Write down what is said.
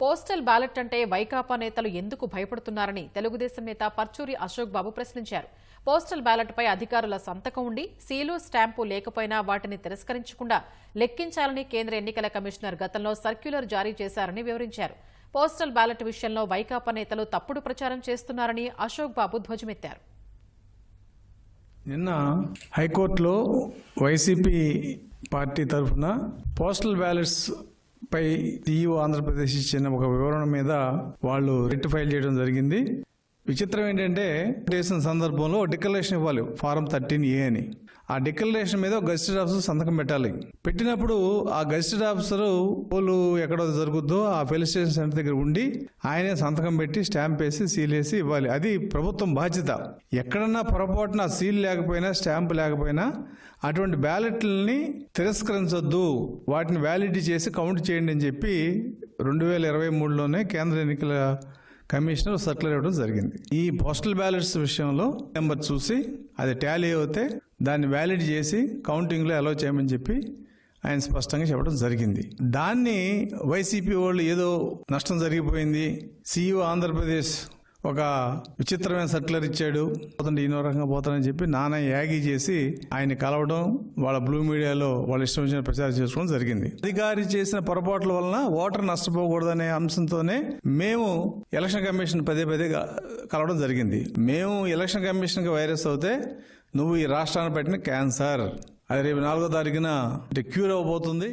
Postal ballot అంటే వైకాపా నేతలు ఎందుకు భయపడుతున్నారని తెలుగుదేశం నేత పర్చూరి అశోక్ బాబు ప్రశ్నించారు. పోస్టల్ బ్యాలెట్పై అధికారుల సంతకం ఉండి సీలు స్టాంపు లేకపోయినా వాటిని తిరస్కరించకుండా లెక్కించాలని కేంద్ర ఎన్నికల కమిషనర్ గతంలో సర్క్యులర్ జారీ చేశారని వివరించారు. పోస్టల్ బ్యాలెట్ విషయంలో వైకాపా నేతలు తప్పుడు ప్రచారం చేస్తున్నారని అశోక్ బాబు ధ్వజమెత్తారు. నిన్న హైకోర్టులో వైసీపీ పార్టీ తరఫున పోస్టల్ బ్యాలెట్స్ పై ఈఓ ఆంధ్రప్రదేశ్ ఇచ్చిన ఒక వివరణ మీద వాళ్ళు రిట్ ఫైల్ చేయడం జరిగింది. విచిత్రం ఏంటంటే డేసిన సందర్భంలో డిక్లరేషన్ ఇవ్వాలి ఫారం థర్టీన్ ఏ అని. ఆ డిక్లరేషన్ మీద గజిస్టెడ్ ఆఫీసర్ సంతకం పెట్టాలి. పెట్టినప్పుడు ఆ గజిస్టెడ్ ఆఫీసర్ పోలు ఎక్కడ జరుగుద్దో ఆ పోలీస్ స్టేషన్ సెంటర్ దగ్గర ఉండి ఆయనే సంతకం పెట్టి స్టాంప్ వేసి సీల్ వేసి ఇవ్వాలి. అది ప్రభుత్వం బాధ్యత. ఎక్కడన్నా పొరపాటున సీల్ లేకపోయినా స్టాంప్ లేకపోయినా అటువంటి బ్యాలెట్లని తిరస్కరించొద్దు. వాటిని వ్యాలిడిటీ చేసి కౌంట్ చేయండి అని చెప్పి రెండు వేల ఇరవై మూడులోనే కేంద్ర ఎన్నికల కమిషనర్ సర్కులర్ ఇవ్వడం జరిగింది. ఈ పోస్టల్ బ్యాలెట్స్ విషయంలో నెంబర్ చూసి అది టాలీ అవుతే దాన్ని వ్యాలిడ్ చేసి కౌంటింగ్లో అలో చేయమని చెప్పి ఆయన స్పష్టంగా చెప్పడం జరిగింది. దాన్ని వైసీపీ వాళ్ళు ఏదో నష్టం జరిగిపోయింది. సీఈఓ ఆంధ్రప్రదేశ్ ఒక విచిత్రమైన సర్కులర్ ఇచ్చాడు. పోతుంటే ఈనో రకంగా పోతానని చెప్పి నానా యాగి చేసి ఆయన కలవడం వాళ్ళ బ్లూ మీడియాలో వాళ్ళ ఇష్టం వచ్చిన ప్రచారం చేసుకోవడం జరిగింది. అధికారి చేసిన పొరపాట్ల వలన ఓటర్ నష్టపోకూడదనే అంశంతోనే మేము ఎలక్షన్ కమిషన్ పదే పదే కలవడం జరిగింది. మేము ఎలక్షన్ కమిషన్కి వైరస్ అవుతే నువ్వు ఈ రాష్ట్రాన్ని పెట్టిన క్యాన్సర్. అది రేపు నాలుగో తారీఖున క్యూర్ అవ్వబోతుంది.